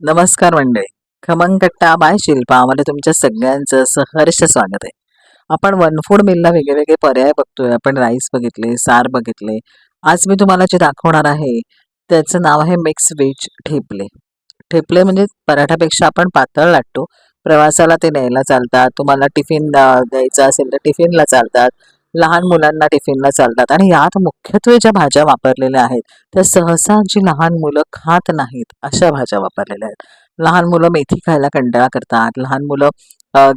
नमस्कार मंडळी. खमंगट्टा बाय शिल्पा. आम्हाला तुमच्या सगळ्यांचं सहर्ष स्वागत आहे. आपण वन फूड मिलला वेगळेवेगळे पर्याय बघतोय. आपण राईस बघितले सार बघितले. आज मी तुम्हाला जे दाखवणार आहे त्याचं नाव आहे मिक्स व्हेज ठेपले. ठेपले म्हणजे पराठापेक्षा आपण पातळ लाटतो. प्रवासाला ते न्यायला चालतात. तुम्हाला टिफिन द्यायचं द्यायचा असेल तर टिफिनला चालतात. लहान मुलांना टिफिनला चालतात. आणि यात मुख्यत्वे ज्या भाज्या वापरलेल्या आहेत त्या सहसा जी लहान मुलं खात नाहीत अशा भाज्या वापरलेल्या आहेत. लहान मुलं मेथी खायला कंटाळा करतात लहान मुलं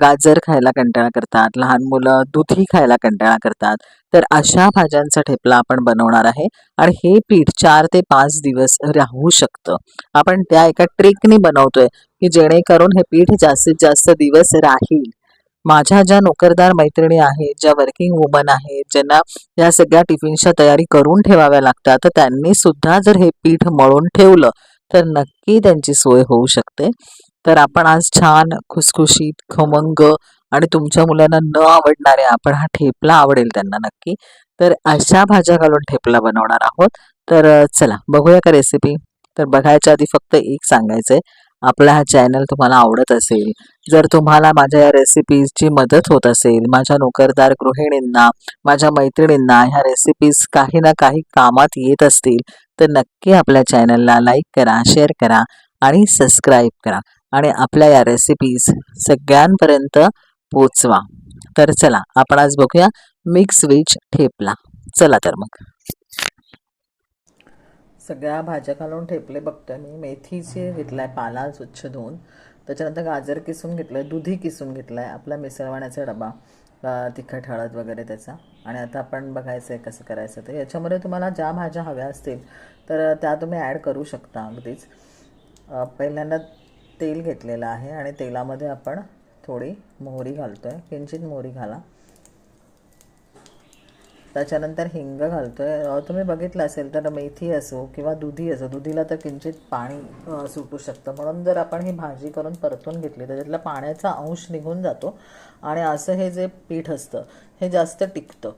गाजर खायला कंटाळा करतात लहान मुलं दुधी खायला कंटाळा करतात. तर अशा भाज्यांचा ठेपला आपण बनवणार आहे आणि हे पीठ चार ते पाच दिवस राहू शकतं. आपण त्या एका ट्रिकनी बनवतोय की जेणेकरून हे पीठ जास्तीत जास्त दिवस राहील. माझ्या ज्या नोकरदार मैत्रिणी आहेत ज्या वर्किंग वुमन आहेत ज्यांना या सगळ्या टिफिनच्या तयारी करून ठेवाव्या लागतात तर त्यांनी सुद्धा जर हे पीठ मळून ठेवलं तर नक्की त्यांची सोय होऊ शकते. तर आपण आज छान खुसखुशीत खमंग आणि तुमच्या मुलांना न आवडणारे आपण हा ठेपला आवडेल त्यांना नक्की. तर अशा भाज्या घालून ठेपला बनवणार आहोत. तर चला बघूया का रेसिपी तर बघायच्या आधी फक्त एक सांगायचंय. आपला हा चॅनल तुम्हाला आवडत असेल जर तुम्हाला माझ्या या रेसिपीजची मदत होत असेल माझ्या नोकरदार गृहिणींना माझ्या मैत्रिणींना ह्या रेसिपीज काही ना काही कामात येत असतील तर नक्की आपल्या चॅनलला लाईक करा शेअर करा आणि सबस्क्राईब करा. आणि आपल्या या रेसिपीज सगळ्यांपर्यंत पोचवा. तर चला आपण आज बघूया मिक्स व्हेज ठेपला. चला तर मग. सगळ्या भाज्या घालून ठेपले बघतोय मी. मेथीचे घेतलाय पाला स्वच्छ धुवून. त्याच्यानंतर गाजर किसून घेतलंय दुधी किसून घेतलाय आपला मिसळवाण्याचा डबा तिखट हळद वगैरे त्याचा. आणि आता आपण बघायचं आहे कसं करायचं तर याच्यामध्ये तुम्हाला ज्या भाज्या हव्या असतील तर त्या तुम्ही ॲड करू शकता अगदीच. पहिल्यांदा तेल घेतलेलं आहे आणि तेलामध्ये आपण थोडी मोहरी घालतो आहे किंचित मोहरी घाला. त्याच्यानंतर हिंग घालतोय. आहे तुम्ही बघितलं असेल तर मेथी असो किंवा दुधी असो दुधीला तर किंचित पाणी सुटू शकतं. म्हणून जर आपण ही भाजी करून परतून घेतली त्याच्यातला पाण्याचा अंश निघून जातो आणि असं हे जे पीठ असतं हे जास्त टिकतं.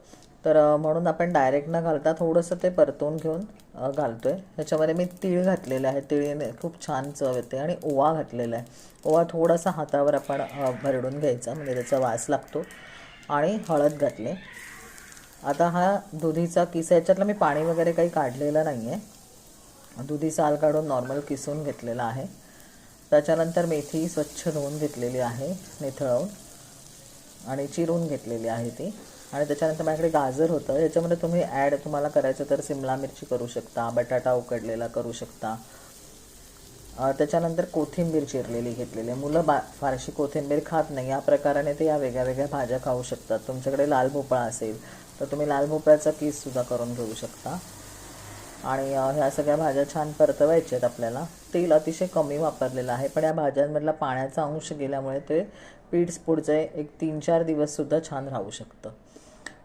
तर म्हणून आपण डायरेक्ट न घालता थोडंसं ते परतून घेऊन घालतो घालतोय. ह्याच्यामध्ये मी तीळ घातलेलं आहे. तिळीने खूप छान चव येते आणि ओवा घातलेला आहे. ओवा थोडासा हातावर आपण भरडून घ्यायचा म्हणजे त्याचा वास लागतो. आणि हळद घातले. आता हा दुधीचा किस आहे. याच्यातलं मी पाणी वगैरे काही काढलेलं नाही आहे दुधी साल काढून नॉर्मल किसून घेतलेला आहे. त्याच्यानंतर मेथी स्वच्छ धुवून घेतलेली आहे निथळवून आणि चिरून घेतलेली आहे ती. आणि त्याच्यानंतर माझ्याकडे गाजर होतं. याच्यामध्ये तुम्ही ॲड तुम्हाला करायचं तर सिमला मिरची करू शकता बटाटा उकडलेला करू शकता. त्याच्यानंतर कोथिंबीर चिरलेली घेतलेली आहे. मुलं बा फारशी कोथिंबीर खात नाही. या प्रकाराने ते या वेगळ्या वेगळ्या भाज्या खाऊ शकतात. तुमच्याकडे लाल भोपळा असेल तर तुम्ही लाल भोपळ्याचा पीससुद्धा करून घेऊ शकता. आणि ह्या सगळ्या भाज्या छान परतवायच्या आहेत आपल्याला. तेल अतिशय कमी वापरलेलं आहे पण या भाज्यांमधला पाण्याचा अंश गेल्यामुळे ते पीठ पुढचे एक तीन चार दिवससुद्धा छान राहू शकतं.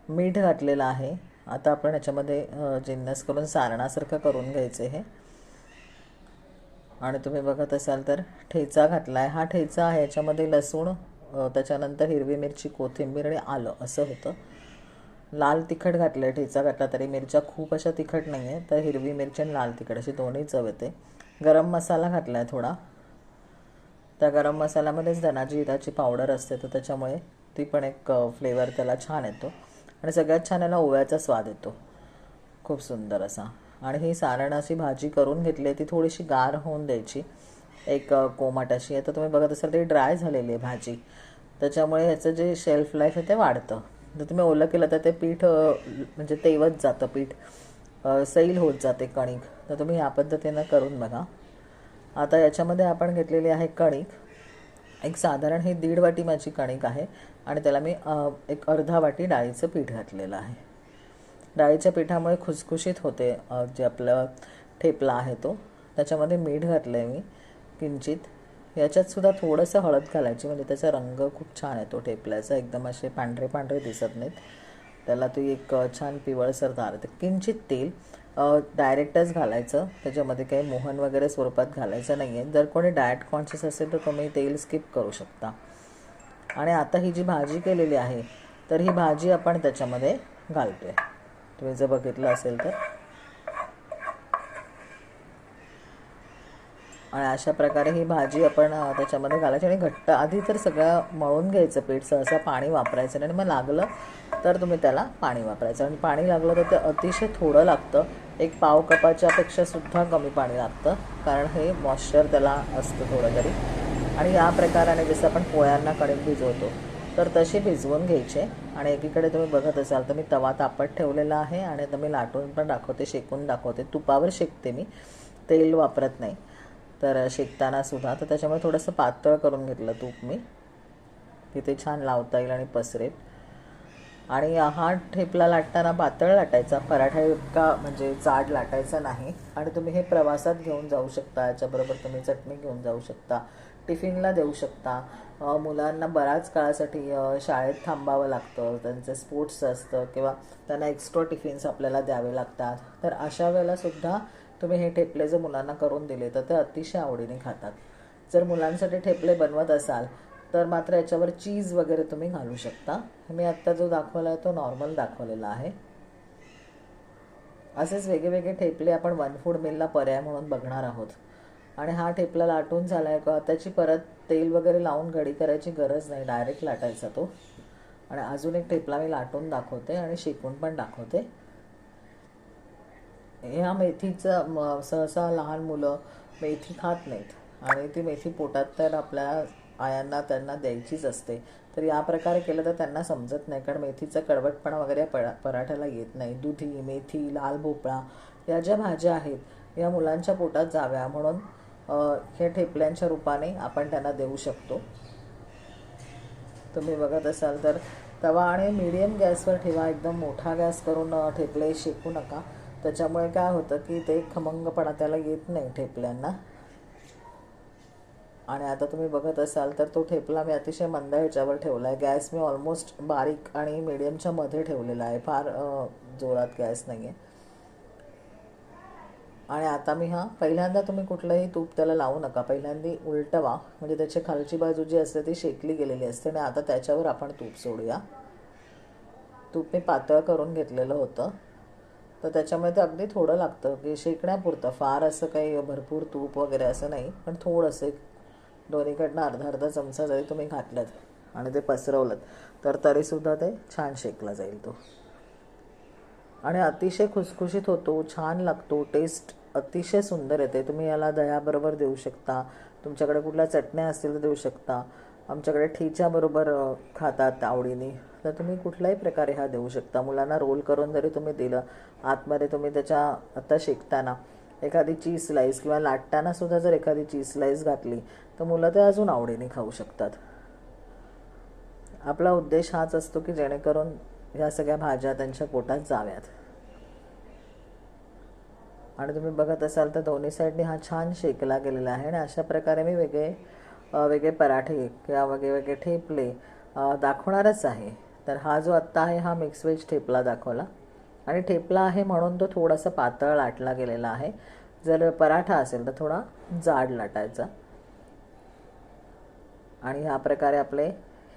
मीठ घातलेलं आहे. आता आपण याच्यामध्ये जिन्नस करून सारणासारखं करून घ्यायचं हे आणि तुम्ही बघत असाल तर ठेचा घातला आहे हा ठेचा आहे याच्यामध्ये लसूण त्याच्यानंतर हिरवी मिरची कोथिंबीर आणि आलं असं होतं. लाल तिखट घातलं आहे ठेचा घातला तरी मिरच्या खूप अशा तिखट नाही आहे तर हिरवी मिरची आणि लाल तिखट अशी दोन्ही चव येते. गरम मसाला घातला आहे थोडा. त्या गरम मसाल्यामध्येच धना जिराची पावडर असते तर त्याच्यामुळे ती पण एक फ्लेवर त्याला छान येतो. आणि सगळ्यात छान याला ओव्याचा स्वाद येतो. खूप सुंदर असा. आणि ही सारण अशी भाजी करून घेतली आहे ती थोडीशी गार होऊन द्यायची. एक कोमट अशी आहे तर तुम्ही बघत असाल ती ड्राय झालेली आहे भाजी. त्याच्यामुळे ह्याचं जे शेल्फ लाईफ आहे ते वाढतं. जर तुम्ही ओलं केलं तर ते पीठ म्हणजे तेवत जातं पीठ. सैल होत जाते कणिक. तर तुम्ही या पद्धतीनं करून बघा. आता याच्यामध्ये आपण घेतलेली आहे कणिक. एक साधारण ही दीड वाटी माझी कणिक आहे आणि त्याला मी एक अर्धा वाटी डाळीचं पीठ घातलेलं आहे. डाळीच्या पिठामुळे खुसखुशीत होते जे आपलं ठेपला आहे तो. त्याच्यामध्ये मीठ घातलं आहे मी किंचित. याच्यात सुद्धा थोडंसं हळद घालायची म्हणजे त्याचा रंग खूप छान येतो ठेपल्याचा एकदम असे पांढरे पांढरे दिसत नाहीत. त्याला ती एक छान पिवळसर धार येते किंचित तेल डायरेक्टच घालायचं. त्याच्यामध्ये काही मोहन वगैरे स्वरूपात घालायचं नाही आहे जर कोणी डाएट कॉन्शियस असेल तर तुम्ही तेल स्किप करू शकता. आणि आता ही जी भाजी केलेली आहे तर ही भाजी आपण त्याच्यामध्ये घालतोय. तुम्ही जर बघितलं असेल तर. आणि अशा प्रकारे ही भाजी आपण त्याच्यामध्ये घालायची आणि घट्ट आधी तर सगळं मळून घ्यायचं पीठ सहसा पाणी वापरायचं नाही. आणि मग लागलं तर तुम्ही त्याला पाणी वापरायचं. आणि पाणी लागलं तर ते अतिशय थोडं लागतं. एक पाव कपाच्या पेक्षा सुद्धा कमी पाणी लागतं कारण हे मॉइश्चर त्याला असतं थोडं तरी. आणि या प्रकाराने जसं आपण पोळ्यांना कणिक भिजवतो तर तशी भिजवून घ्यायचे. आणि एकीकडे तुम्ही बघत असाल तर मी तवा तापत ठेवलेला आहे आणि आता मी लाटून पण दाखवते शेकून दाखवते. तुपावर शेकते मी. तेल वापरत नाही. तर शेकताना सुद्धा. तर त्याच्यामुळे थोडंसं पातळ करून घेतलं तूप मी. तिथे छान लावता येईल आणि पसरेल. आणि हा ठेपला लाटताना पातळ लाटायचा. पराठा इतका म्हणजे जाड लाटायचा नाही. आणि तुम्ही हे प्रवासात घेऊन जाऊ शकता. याच्याबरोबर तुम्ही चटणी घेऊन जाऊ शकता. टिफिनला देऊ शकता. मुलांना बऱ्याच काळासाठी शाळेत थांबावं लागतं. त्यांचं स्पोर्ट्स असतं किंवा त्यांना एक्स्ट्रा टिफिन्स आपल्याला द्यावे लागतात. तर अशा वेळेला सुद्धा तुम्ही हे ठेपले जर मुलांना करून दिले तर ते अतिशय आवडीने खातात. जर मुलांसाठी ठेपले बनवत असाल तर मात्र याच्यावर चीज वगैरे तुम्ही घालू शकता. मी आत्ता जो दाखवला आहे तो नॉर्मल दाखवलेला आहे. असेच वेगळे ठेपले आपण वन फूड मिलला पर्याय म्हणून बघणार आहोत. आणि हा ठेपला लाटून झाला आहे का? त्याची परत तेल वगैरे लावून घडी करायची गरज नाही. डायरेक्ट लाटायचा तो. आणि अजून एक ठेपला मी लाटून दाखवते आणि शेकून पण दाखवते. ह्या मेथीचं सहसा लहान मुलं मेथी खात नाहीत. आणि ती मेथी पोटात तर आपल्या आयांना त्यांना द्यायचीच असते. तर या प्रकारे केलं तर त्यांना समजत नाही. कारण मेथीचा कडवटपणा वगैरे परा पराठ्याला येत नाही. दुधी मेथी लाल भोपळा या ज्या भाज्या आहेत या मुलांच्या पोटात जाव्या. म्हणून हे ठेपल्यांच्या रूपाने आपण त्यांना देऊ शकतो. तुम्ही बघत असाल तर तवा आणि मीडियम गॅसवर ठेवा. एकदम मोठा गॅस करून ठेपले शेकू नका. त्याच्यामुळे काय होतं की ते खमंगपणा त्याला येत नाही ठेपल्यांना. आणि आता तुम्ही बघत असाल तर तो ठेपला मी अतिशय मंद ह्याच्यावर ठेवला आहे गॅस मी ऑलमोस्ट बारीक आणि मिडियमच्या मध्ये ठेवलेला आहे. फार जोरात गॅस नाही आहे आणि आता मी हा पहिल्यांदा तुम्ही कुठलंही तूप त्याला लावू नका. पहिल्यांदा उलटवा. म्हणजे त्याची खालची बाजू जी असते ती शेकली गेलेली असते आणि आता त्याच्यावर आपण तूप सोडूया. तूप मी पातळ करून घेतलेलं होतं. तर त्याच्यामुळे ते अगदी थोडं लागतं. की शेकण्यापुरतं. फार असं काही भरपूर तूप वगैरे असं नाही. पण थोडंसं एक दोन्हीकडनं अर्धा अर्धा चमचा जरी तुम्ही घातलं आणि ते पसरवलं तर तरीसुद्धा ते छान शेकला जाईल तो. आणि अतिशय खुसखुशीत होतो. छान लागतो. टेस्ट अतिशय सुंदर येते तुम्ही याला दह्याबरोबर देऊ शकता. तुमच्याकडे कुठल्या चटण्या असतील तर देऊ शकता. आमच्याकडे ठीच्याबरोबर खातात आवडीने. तर तुम्ही कुठल्याही प्रकारे हा देऊ शकता. मुलांना रोल करून जरी तुम्ही दिलं आतमध्ये तुम्ही त्याच्या आता शेकताना एखादी चीज स्लाईस किंवा लाटताना सुद्धा जर एखादी चीज स्लाईस घातली तर मुलं ते अजून आवडीने खाऊ शकतात. आपला उद्देश हाच असतो की जेणेकरून ह्या सगळ्या भाज्या त्यांच्या पोटात जाव्यात. आणि तुम्ही बघत असाल तर दोन्ही साईडने हा छान शेकला गेलेला आहे आणि अशा प्रकारे मी वेगळे वेगळे पराठे किंवा वेगळे वेगळे ठेपले दाखवणारच आहे. तर हा जो आत्ता आहे हा मिक्स व्हेज ठेपला दाखवला. आणि ठेपला आहे म्हणून तो थोडासा पातळ लाटला गेलेला आहे. जर पराठा असेल तर थोडा जाड लाटायचा. आणि ह्या प्रकारे आपले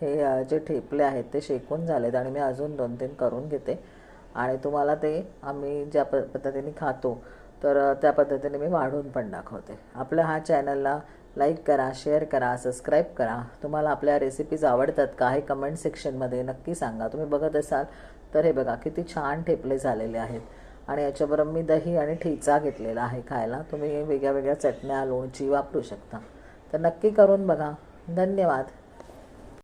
हे जे ठेपले आहेत ते शेकून झालेत आणि मी अजून दोन तीन करून घेते. आणि तुम्हाला ते आम्ही ज्या प पद्धतीने खातो तर त्या पद्धतीने मी वाढून पण दाखवते. आपल्या हा चॅनलला लाईक करा शेअर करा सबस्क्राईब करा. तुम्हाला आपल्या रेसिपीज आवडतात का हे कमेंट सेक्शनमध्ये नक्की सांगा. तुम्ही बघत असाल तर हे बघा किती छान ठेपले झालेले आहेत. आणि याच्याबरोबर मी दही आणि ठेचा घेतलेला आहे खायला. तुम्ही वेगळ्या वेगळ्या चटण्या लोणची वापरू शकता. तर नक्की करून बघा. धन्यवाद.